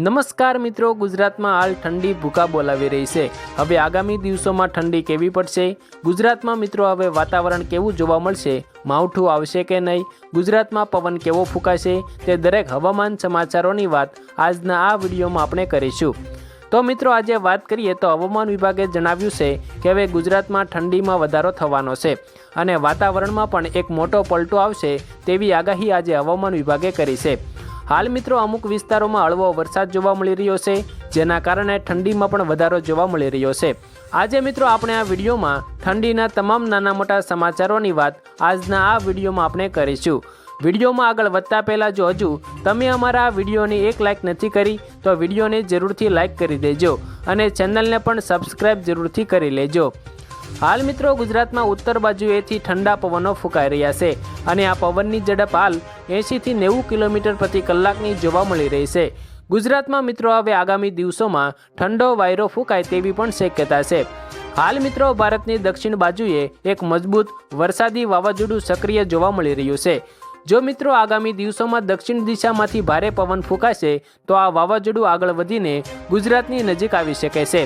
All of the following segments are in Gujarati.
નમસ્કાર મિત્રો, ગુજરાતમાં હાલ ઠંડી ભૂકા બોલાવી રહી છે. હવે આગામી દિવસોમાં ઠંડી કેવી પડશે? ગુજરાતમાં મિત્રો હવે વાતાવરણ કેવું જોવા મળશે? માવઠું આવશે કે નહીં? ગુજરાતમાં પવન કેવો ફૂંકાશે? તે દરેક હવામાન સમાચારોની વાત આજના આ વિડીયોમાં આપણે કરીશું. તો મિત્રો, આજે વાત કરીએ તો હવામાન વિભાગે જણાવ્યું છે કે હવે ગુજરાતમાં ઠંડીમાં વધારો થવાનો છે અને વાતાવરણમાં પણ એક મોટો પલટો આવશે તેવી આગાહી આજે હવામાન વિભાગે કરી છે. હાલ મિત્રો અમુક વિસ્તારોમાં હળવો વરસાદ જોવા મળી રહ્યો છે, જેના કારણે ઠંડીમાં પણ વધારો જોવા મળી રહ્યો છે. આજે મિત્રો આપણે આ વિડીયોમાં ઠંડીના તમામ નાના મોટા સમાચારોની વાત આજના આ વિડીયોમાં આપણે કરીશું. વિડીયોમાં આગળ વધતા પહેલાં જો હજુ તમે અમારા આ વિડીયોને એક લાઇક નથી કરી, તો વિડીયોને જરૂરથી લાઇક કરી દેજો અને ચેનલને પણ સબસ્ક્રાઇબ જરૂરથી કરી લેજો. હાલ મિત્રો ગુજરાતમાં ઉત્તર બાજુએથી ઠંડા પવનો ફૂંકાઈ રહ્યા છે અને આ પવનની ઝડપ હાલ એંશીથી નેવું કિલોમીટર પ્રતિ કલાકની જોવા મળી રહી છે. ગુજરાતમાં મિત્રો હવે આગામી દિવસોમાં ઠંડો વાયરો ફૂંકાય તેવી પણ શક્યતા છે. હાલ મિત્રો ભારતની દક્ષિણ બાજુએ એક મજબૂત વરસાદી વાવાઝોડું સક્રિય જોવા મળી રહ્યું છે. જો મિત્રો આગામી દિવસોમાં દક્ષિણ દિશામાંથી ભારે પવન ફૂંકાશે, તો આ વાવાઝોડું આગળ વધીને ગુજરાતની નજીક આવી શકે છે.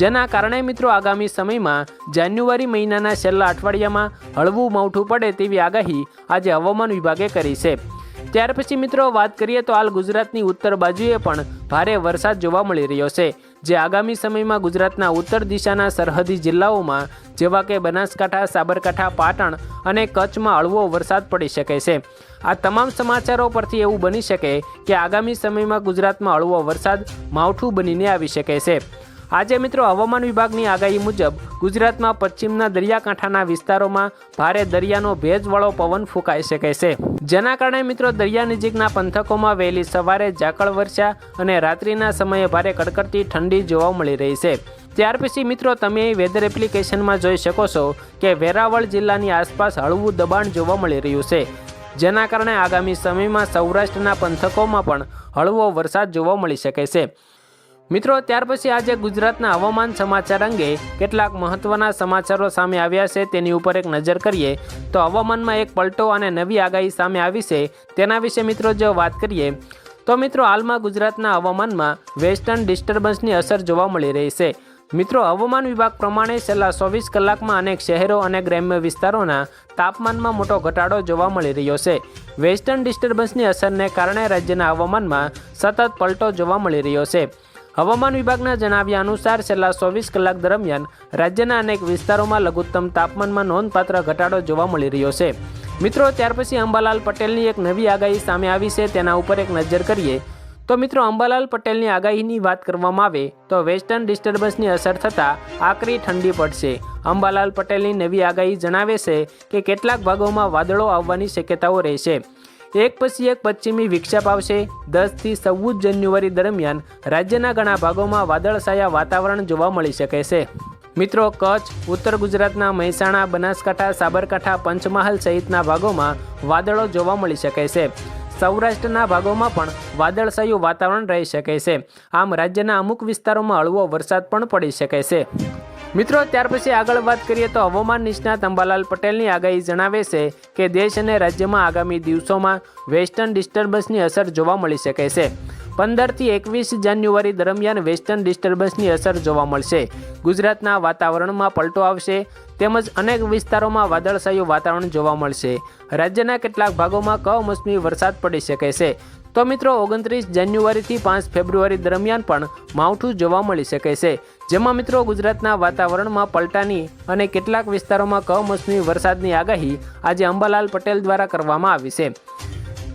જેના કારણે મિત્રો આગામી સમયમાં જાન્યુઆરી મહિનાના છેલ્લા અઠવાડિયામાં હળવું માવઠું પડે તેવી આગાહી આજે હવામાન વિભાગે કરી છે. ત્યાર પછી મિત્રો વાત કરીએ તો હાલ ગુજરાતની ઉત્તર બાજુએ પણ ભારે વરસાદ જોવા મળી રહ્યો છે, જે આગામી સમયમાં ગુજરાતના ઉત્તર દિશાના સરહદી જિલ્લાઓમાં જેવા કે બનાસકાંઠા, સાબરકાંઠા, પાટણ અને કચ્છમાં હળવો વરસાદ પડી શકે છે. આ તમામ સમાચારો પરથી એવું બની શકે કે આગામી સમયમાં ગુજરાતમાં હળવો વરસાદ માવઠું બનીને આવી શકે છે. આજે મિત્રો હવામાન વિભાગની આગાહી મુજબ ગુજરાતમાં પશ્ચિમના દરિયાકાંઠાના વિસ્તારોમાં ભારે દરિયાનો ભેજવાળો પવન ફૂંકાઈ શકે છે. જેના કારણે મિત્રો દરિયા નજીકના પંથકોમાં વહેલી સવારે ઝાકળ વર્ષા અને રાત્રિના સમયે ભારે કડકડતી ઠંડી જોવા મળી રહી છે. ત્યાર પછી મિત્રો તમે વેધર એપ્લિકેશનમાં જોઈ શકો છો કે વેરાવળ જિલ્લાની આસપાસ હળવું દબાણ જોવા મળી રહ્યું છે. જેના કારણે આગામી સમયમાં સૌરાષ્ટ્રના પંથકોમાં પણ હળવો વરસાદ જોવા મળી શકે છે. મિત્રો, ત્યાર પછી આજે ગુજરાતના હવામાન સમાચાર અંગે કેટલાક મહત્વના સમાચારો સામે આવ્યા છે, તેની ઉપર એક નજર કરીએ. તો હવામાનમાં એક પલટો અને નવી આગાહી સામે આવી છે, તેના વિશે મિત્રો જો વાત કરીએ, તો મિત્રો, હાલમાં ગુજરાતના હવામાનમાં વેસ્ટર્ન ડિસ્ટર્બન્સની અસર જોવા મળી રહી છે. મિત્રો, હવામાન વિભાગ પ્રમાણે છેલ્લા ચોવીસ કલાકમાં અનેક શહેરો અને ગ્રામ્ય વિસ્તારોના તાપમાનમાં મોટો ઘટાડો જોવા મળી રહ્યો છે. વેસ્ટર્ન ડિસ્ટર્બન્સની અસરને કારણે રાજ્યના હવામાનમાં સતત પલટો જોવા મળી રહ્યો છે. હવામાન વિભાગના જણાવ્યા અનુસાર, છેલ્લા ચોવીસ કલાક દરમિયાન રાજ્યના અનેક વિસ્તારોમાં લઘુત્તમ તાપમાનમાં નોંધપાત્ર ઘટાડો જોવા મળી રહ્યો છે. મિત્રો, ત્યાર પછી અંબાલાલ પટેલની એક નવી આગાહી સામે આવી છે, તેના ઉપર એક નજર કરીએ. તો મિત્રો, અંબાલાલ પટેલની આગાહીની વાત કરવામાં આવે, તો વેસ્ટર્ન ડિસ્ટર્બન્સની અસર થતાં આકરી ઠંડી પડશે. અંબાલાલ પટેલની નવી આગાહી જણાવે છે કે કેટલાક ભાગોમાં વાદળો આવવાની શક્યતાઓ રહેશે. એક પછી એક પશ્ચિમી વિક્ષેપ આવશે. દસથી ચૌદ જાન્યુઆરી દરમિયાન રાજ્યના ઘણા ભાગોમાં વાદળછાયા વાતાવરણ જોવા મળી શકે છે. મિત્રો, કચ્છ, ઉત્તર ગુજરાતના મહેસાણા, બનાસકાંઠા, સાબરકાંઠા, પંચમહાલ સહિતના ભાગોમાં વાદળો જોવા મળી શકે છે. સૌરાષ્ટ્રના ભાગોમાં પણ વાદળછાયું વાતાવરણ રહી શકે છે. આમ રાજ્યના અમુક વિસ્તારોમાં હળવો વરસાદ પણ પડી શકે છે. મિત્રો, ત્યાર પછી આગળ વાત કરીએ તો હવામાન નિષ્ણાત અંબાલાલ પટેલની આગાહી જણાવે છે કે દેશ અને રાજ્યમાં આગામી દિવસોમાં વેસ્ટર્ન ડિસ્ટર્બન્સની અસર જોવા મળી શકે છે. પંદરથી એકવીસ જાન્યુઆરી દરમિયાન વેસ્ટર્ન ડિસ્ટર્બન્સની અસર જોવા મળશે. ગુજરાતના વાતાવરણમાં પલટો આવશે તેમજ અનેક વિસ્તારોમાં વાદળછાયું વાતાવરણ જોવા મળશે. રાજ્યના કેટલાક ભાગોમાં કમોસમી વરસાદ પડી શકે છે. તો મિત્રો, ઓગણત્રીસ જાન્યુઆરીથી પાંચ ફેબ્રુઆરી દરમિયાન પણ માવઠું જોવા મળી શકે છે. જેમાં મિત્રો, ગુજરાતના વાતાવરણમાં પલટાની અને કેટલાક વિસ્તારોમાં કમોસમી વરસાદની આગાહી આજે અંબાલાલ પટેલ દ્વારા કરવામાં આવી છે.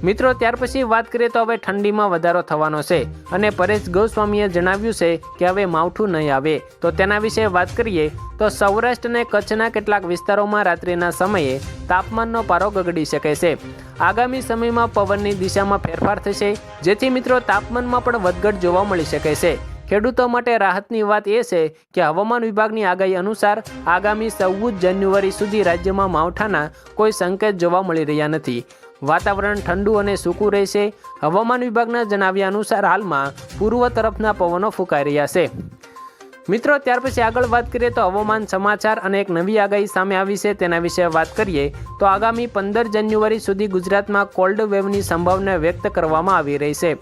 મિત્રો, ત્યાર પછી વાત કરીએ તો હવે ઠંડીમાં વધારો થવાનો છે અને પરેશ ગોસ્વામીએ જણાવ્યું છે કે હવે માવઠું નહીં આવે. તો તેના વિશે વાત કરીએ તો સૌરાષ્ટ્ર અને કચ્છના કેટલાક વિસ્તારોમાં રાત્રિના સમયે તાપમાનનો પારો ગગડી શકે છે. આગામી સમયમાં પવનની દિશામાં ફેરફાર થશે, જેથી મિત્રો તાપમાનમાં પણ વધઘટ જોવા મળી શકે છે. ખેડૂતો માટે રાહતની વાત એ છે કે હવામાન વિભાગની આગાહી અનુસાર આગામી ચૌદ જાન્યુઆરી સુધી રાજ્યમાં માવઠાના કોઈ સંકેત જોવા મળી રહ્યા નથી. વાતાવરણ ઠંડુ અને સૂકું રહેશે. હવામાન વિભાગના જણાવ્યા અનુસાર હાલમાં પૂર્વ તરફના પવનો ફૂંકાઈ રહ્યા છે. મિત્રો, ત્યાર પછી આગળ વાત કરીએ તો હવામાન સમાચાર અને એક નવી આગાહી સામે આવી છે. તેના વિશે વાત કરીએ તો આગામી પંદર જાન્યુઆરી સુધી ગુજરાતમાં કોલ્ડ વેવની સંભાવના વ્યક્ત કરવામાં આવી રહી છે.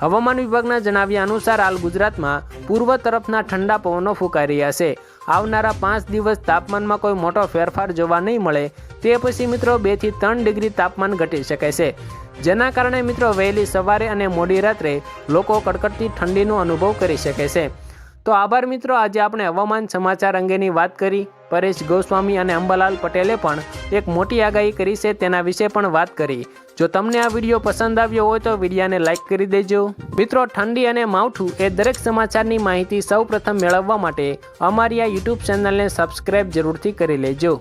હવામાન વિભાગના જણાવ્યા અનુસાર હાલ ગુજરાતમાં પૂર્વ તરફના ઠંડા પવનો ફૂંકાઈ રહ્યા છે. આવનારા પાંચ દિવસ તાપમાનમાં કોઈ મોટો ફેરફાર જોવા નહીં મળે, તે પછી મિત્રો બેથી ત્રણ ડિગ્રી તાપમાન ઘટી શકે છે. જેના કારણે મિત્રો વહેલી સવારે અને મોડી રાત્રે લોકો કડકડતી ઠંડીનો અનુભવ કરી શકે છે. તો આભાર મિત્રો, આજે આપણે હવામાન સમાચાર અંગેની વાત કરી. પરેશ ગોસ્વામી અને અંબાલાલ પટેલે પણ એક મોટી આગાહી કરી છે તેના વિશે પણ વાત કરી. જો તમને આ વીડિયો પસંદ આવ્યો હોય તો વિડીયાને લાઇક કરી દેજો. મિત્રો, ઠંડી અને માવઠું એ દરેક સમાચારની માહિતી સૌપ્રથમ મેળવવા માટે અમારી આ યુટ્યુબ ચેનલને સબસ્ક્રાઈબ જરૂરથી કરી લેજો.